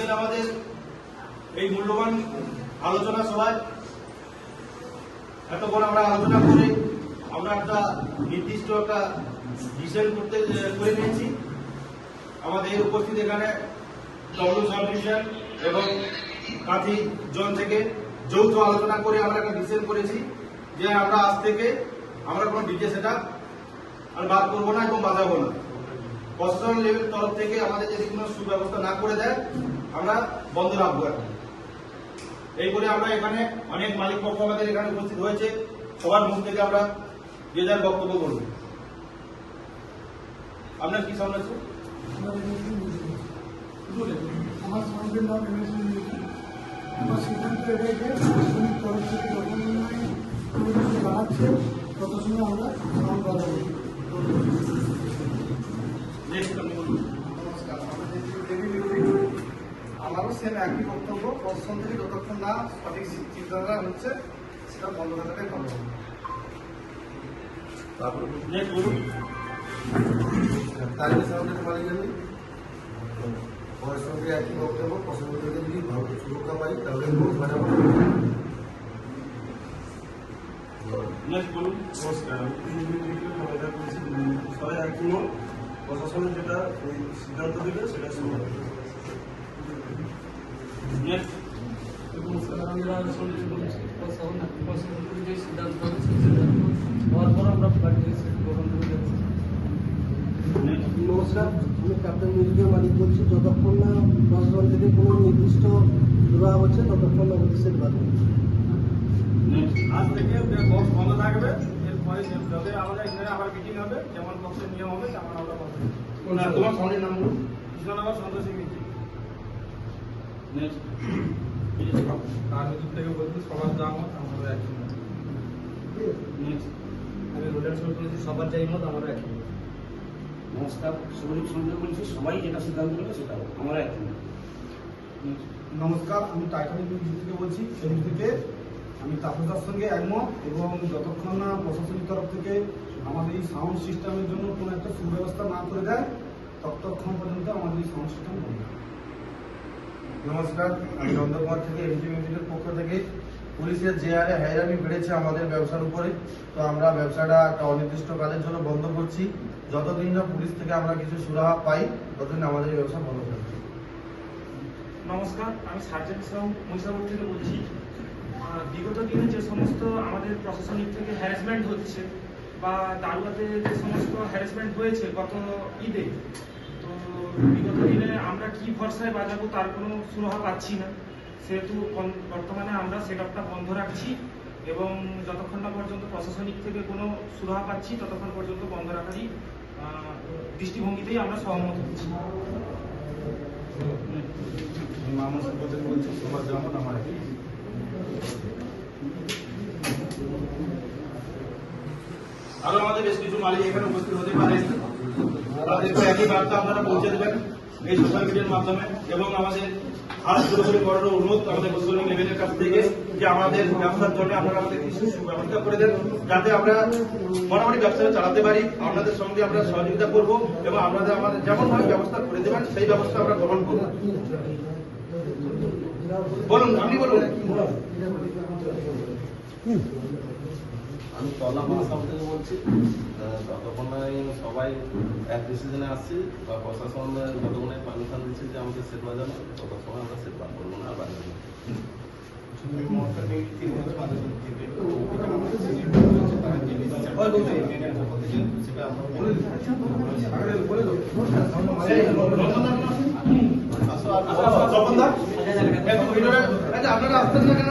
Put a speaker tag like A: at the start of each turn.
A: আজকের আমাদের এই মূল্যবান আলোচনা সভায় এতক্ষণ আমরা আলোচনা করে আমরা একটা নির্দিষ্ট একটা ডিসিশন করতে করে নিয়েছি। আমাদের উপস্থিত এখানে ডব্লিউ সাব ডিভিশন এবং কাঁথি জন থেকে যৌথ আলোচনা করে আমরা একটা ডিসিশন করেছি যে আমরা আজ থেকে আমরা কোনো ডিজে সেটা আর বাদ করব না এবং বাজাবো না। প্রশাসন লেভেল তরফ থেকে আমাদের যদি কোনো সুব্যবস্থা না করে দেয় আমরা বন্ধ রাখব এই করে আমরা এখানে অনেক মালিক পক্ষ আমাদের এখানে উপস্থিত হয়েছে। সবার মুখ থেকে আমরা যে যার বক্তব্য করব আপনার কি সামনে আছে?
B: আমার আমার সিদ্ধান্ত এটাই যে তরফ থেকে যখন তত সময় আমরা
C: সেম একই বক্তব্য প্রশাসন থেকে যতক্ষণ না সঠিক চিন্তাধারা হচ্ছে সেটা বন্ধ থাকাটাই ভালো
A: নেক্সট বলুন।
D: তার সামনে গেলে আমার সঙ্গে একই বক্তব্য পছন্দ থেকে যদি সুরক্ষা পাই তাহলে
E: সবাই একই মত প্রশাসনের যেটা সিদ্ধান্ত দেবে সেটা শুরু হবে
B: নমস্কার আমি ক্যাপ্টেন মিউজিকের মালিক বলছি যতক্ষণ না প্রশাসন থেকে কোনো নির্দিষ্ট দেওয়া হচ্ছে ততক্ষণ না সেট
A: নেক্সট
F: আজ থেকে বক্স বন্ধ থাকবে এরপরে যবে আমাদের এখানে আবার মিটিং হবে যেমন বক্সের নিয়ম হবে তেমন আমরা
A: তোমার সামনের নাম বলুন।
F: কৃষ্ণনগর সন্তোষ মিটিং
A: নেক্সট
F: রাজনীতির থেকে বলছি সবার যা মত আমাদের একই মত আমি রোডের সঙ্গে বলেছি সবার যাই মত আমরা একই মত
G: নমস্কার সৌরিক সঙ্গে বলছি সবাই যেটা সিদ্ধান্ত নেবে সেটা। আমরা একই
C: নমস্কার আমি টাইটানিক মিউজিক থেকে বলছি সেই থেকে আমি তাপসদার সঙ্গে একমত এবং যতক্ষণ না প্রশাসনিক তরফ থেকে আমাদের এই সাউন্ড সিস্টেমের জন্য কোনো একটা সুব্যবস্থা না করে দেয়, ততক্ষণ পর্যন্ত আমাদের এই সাউন্ড সিস্টেম বন্ধ
D: নমস্কার, আমি নন্দকুমার থেকে এমজি মিউজিকের পক্ষ থেকে। পুলিশের যে হারে হয়রানি বেড়েছে আমাদের ব্যবসার উপরে, তো আমরা ব্যবসাটা একটা অনির্দিষ্টকালের জন্য বন্ধ করছি। যতদিন না পুলিশ থেকে আমরা কিছু সুরাহা পাই, ততদিন আমাদের ব্যবসা বন্ধ থাকবে।
F: নমস্কার, আমি সার্জেন্ট ইসলাম মহিষাপুর থেকে বলছি। বিগত দিনে যে সমস্ত আমাদের প্রশাসনিক থেকে হ্যারাসমেন্ট হচ্ছে বা দারুয়াতে যে সমস্ত হ্যারাসমেন্ট হয়েছে গত ঈদে তো বিগত দিনে আমরা কি ভরসায় বাজাবো তার কোনো সুরাহা পাচ্ছি না। সেহেতু বর্তমানে আমরা সেট বন্ধ রাখছি এবং যতক্ষণ না পর্যন্ত প্রশাসনিক থেকে কোনো সুরাহা পাচ্ছি, ততক্ষণ পর্যন্ত বন্ধ রাখারই দৃষ্টিভঙ্গিতেই আমরা সহমত হচ্ছি।
C: মামুন
A: আরও আমাদের বেশ কিছু মালিক এখানে উপস্থিত হতে পারেন ব্যবসার জন্য আপনারা আমাদের করে দেন যাতে আমরা মোটামুটি ব্যবসাটা চালাতে পারি, আপনাদের সঙ্গে আমরা সহযোগিতা করব এবং আপনাদের আমাদের যেমন ভাবে ব্যবস্থা করে দেবেন, সেই ব্যবস্থা আমরা গ্রহণ করব। বলুন আপনি বলুন।
H: আমি তলা মহাসাম থেকে বলছি আহ, ততক্ষণ না এই সবাই এক ডিসিশনে আসছি বা প্রশাসন যতক্ষণ পারমিশন দিচ্ছে যে আমাদের সেট বাজানো তত সময় আমরা সেট বার করব না আর বাজাবো না।
A: তপন দা একটু ভিতরে আচ্ছা আপনারা আসতেন না কেন